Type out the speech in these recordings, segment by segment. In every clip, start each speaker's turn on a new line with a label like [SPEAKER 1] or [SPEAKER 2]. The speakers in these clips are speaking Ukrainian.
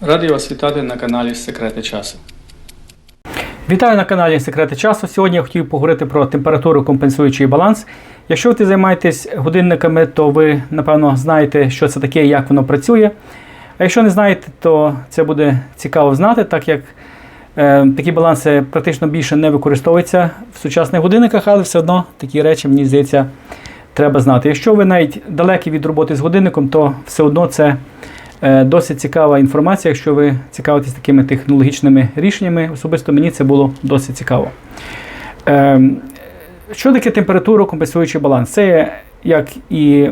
[SPEAKER 1] Радий вас вітати на каналі Секрети часу.
[SPEAKER 2] Вітаю на каналі Секрети часу. Сьогодні я хотів поговорити про температуру компенсуючий баланс. Якщо ви займаєтесь годинниками, то ви напевно знаєте, що це таке і як воно працює. А якщо не знаєте, то це буде цікаво знати, так як е, такі баланси практично більше не використовуються в сучасних годинниках, але все одно такі речі, мені здається, треба знати. Якщо ви навіть далекі від роботи з годинником, то все одно це досить цікава інформація, якщо ви цікавитесь такими технологічними рішеннями. Особисто мені це було досить цікаво. Ем, Що таке температура компенсуючий баланс? Це як і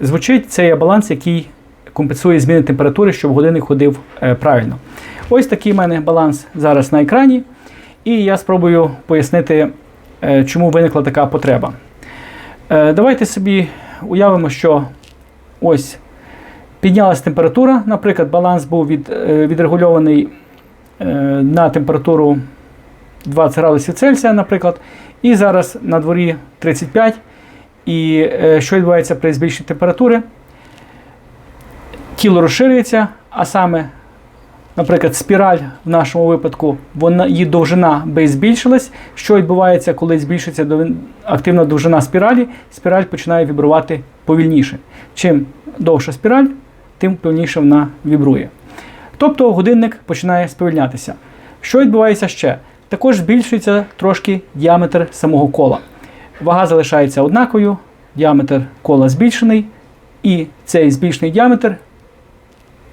[SPEAKER 2] звучить, це є баланс, який компенсує зміни температури, щоб годинник ходив е, правильно. Ось такий в мене баланс зараз на екрані. І я спробую пояснити, е, чому виникла така потреба. Е, Давайте собі уявимо, що ось піднялася температура. Наприклад, баланс був від, е, відрегульований е, на температуру 20 градусів Цельсія, наприклад. І зараз на дворі 35. І е, що відбувається при збільшенні температури? Тіло розширюється, а саме, наприклад, спіраль в нашому випадку, вона, її довжина би збільшилась. Що відбувається, коли збільшується активна довжина спіралі? Спіраль починає вібрувати повільніше. Чим довша спіраль, тим повільніше вона вібрує. Тобто годинник починає сповільнятися. Що відбувається ще? Також збільшується трошки діаметр самого кола. Вага залишається однаковою, діаметр кола збільшений, і цей збільшений діаметр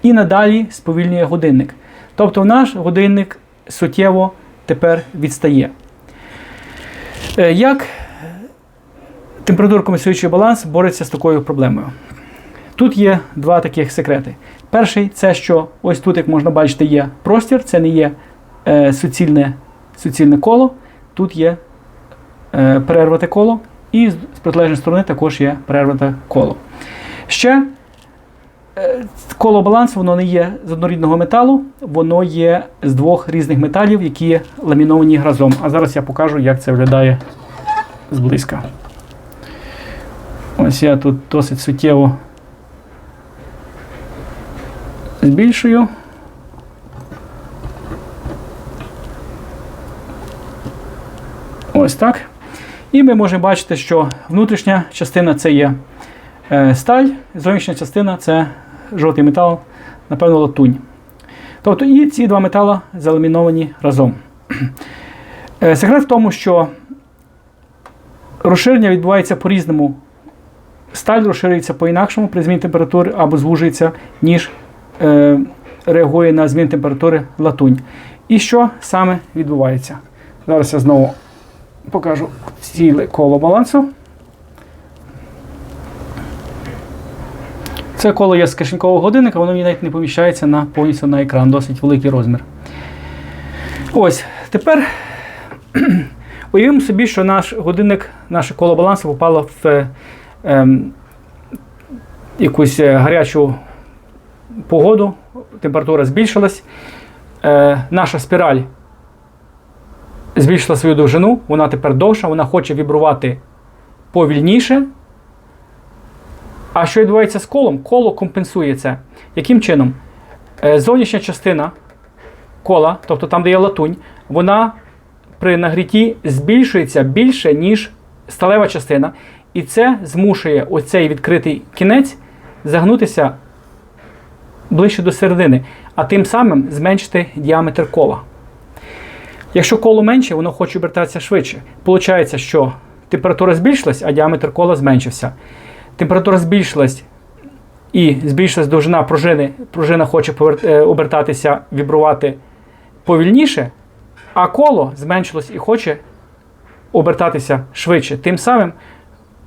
[SPEAKER 2] і надалі сповільнює годинник. Тобто наш годинник суттєво тепер відстає. Е, Як температура компенсуючий баланс бореться з такою проблемою? Тут є два таких секрети. Перший це що ось тут, як можна бачити, є простір, це не є е, суцільне, суцільне коло, тут є е, перервате коло, і з протилежної сторони також є перервате коло. Ще е, коло балансу воно не є з однорідного металу, воно є з двох різних металів, які ламіновані разом. А зараз я покажу, як це виглядає зблизька. Ось я тут досить суттєво збільшую. Ось так. І ми можемо бачити, що внутрішня частина це є е, сталь, зовнішня частина це жовтий метал, напевно, латунь. Тобто і ці два метала заламіновані разом. Е, Секрет в тому, що розширення відбувається по-різному. Сталь розширюється по-інакшому при зміні температури або звужується, ніж реагує на зміну температури латунь. І що саме відбувається? Зараз я знову покажу ціле коло балансу. Це коло є з кишенькового годинника, воно мені навіть не поміщається на, повністю на екран, досить великий розмір. Ось, тепер уявимо собі, що наш годинник, наше коло балансу попало в е, ем, якусь е, гарячу погоду, температура збільшилась, е, наша спіраль збільшила свою довжину, вона тепер довша, вона хоче вібрувати повільніше. А що відбувається з колом? Коло компенсує це. Яким чином? Е, Зовнішня частина кола, тобто там, де є латунь, вона при нагрітті збільшується більше, ніж сталева частина. І це змушує оцей відкритий кінець загнутися ближче до середини, а тим самим зменшити діаметр кола. Якщо коло менше, воно хоче обертатися швидше. Получається, що температура збільшилась, а діаметр кола зменшився. Температура збільшилась і збільшилась довжина пружини. Пружина хоче е, обертатися, вібрувати повільніше, а коло зменшилось і хоче обертатися швидше. Тим самим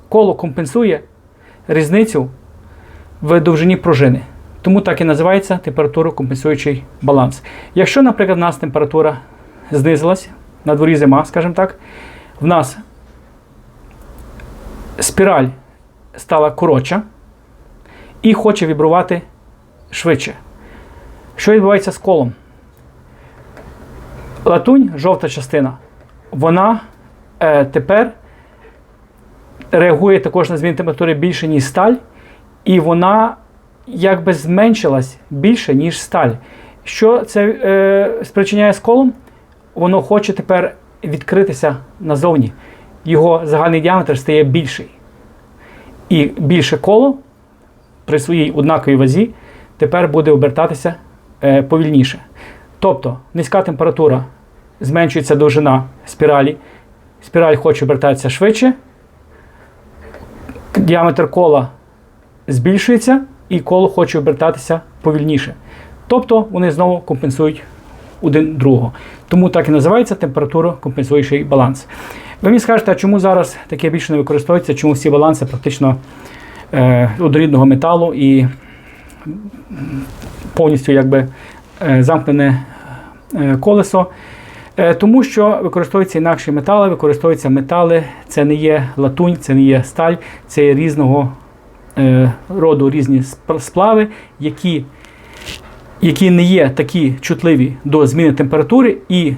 [SPEAKER 2] коло компенсує різницю в довжині пружини. Тому так і називається температура компенсуючий баланс. Якщо, наприклад, у нас температура знизилась, на дворі зима, скажімо так, в нас спіраль стала коротша і хоче вібрувати швидше. Що відбувається з колом? Латунь, жовта частина, вона е, тепер реагує також на зміну температури більше, ніж сталь, і вона якби зменшилась більше, ніж сталь. Що це е, спричиняє з колом? Воно хоче тепер відкритися назовні. Його загальний діаметр стає більший. І більше коло при своїй однаковій вазі тепер буде обертатися е, повільніше. Тобто низька температура зменшується довжина спіралі, спіраль хоче обертатися швидше, діаметр кола збільшується, і коло хоче обертатися повільніше. Тобто вони знову компенсують один другого. Тому так і називається температура компенсуючий баланс. Ви мені скажете, а чому зараз таке більше не використовується, чому всі баланси практично е, однорідного металу і повністю якби, е, замкнене е, колесо. Е, Тому що використовуються інакші метали, використовуються метали, це не є латунь, це не є сталь, це є різного роду різні сп- сплави, які, які не є такі чутливі до зміни температури, і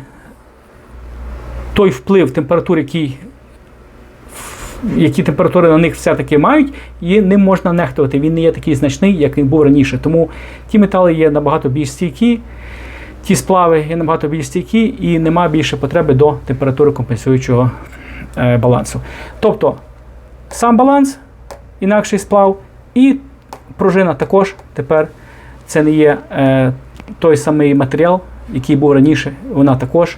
[SPEAKER 2] той вплив температури, який які температури на них все-таки мають, і ним можна нехтувати. Він не є такий значний, як він був раніше. Тому ті метали є набагато більш стійкі, ті сплави є набагато більш стійкі і немає більше потреби до температури компенсуючого е, балансу. Тобто сам баланс, інакший сплав, і пружина також тепер це не є е, той самий матеріал, який був раніше, вона також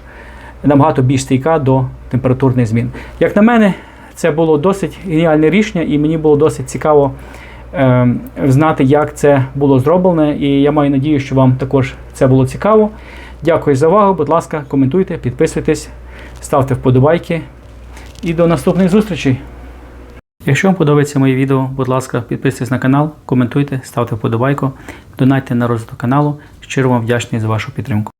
[SPEAKER 2] набагато більш стійка до температурних змін. Як на мене, це було досить геніальне рішення, і мені було досить цікаво е, знати, як це було зроблено. І я маю надію, що вам також це було цікаво. Дякую за увагу. Будь ласка, коментуйте, підписуйтесь, ставте вподобайки. І до наступних зустрічей. Якщо вам подобається моє відео, будь ласка, підписуйтесь на канал, коментуйте, ставте вподобайку, донайте на розвиток каналу. Щиро вам вдячний за вашу підтримку.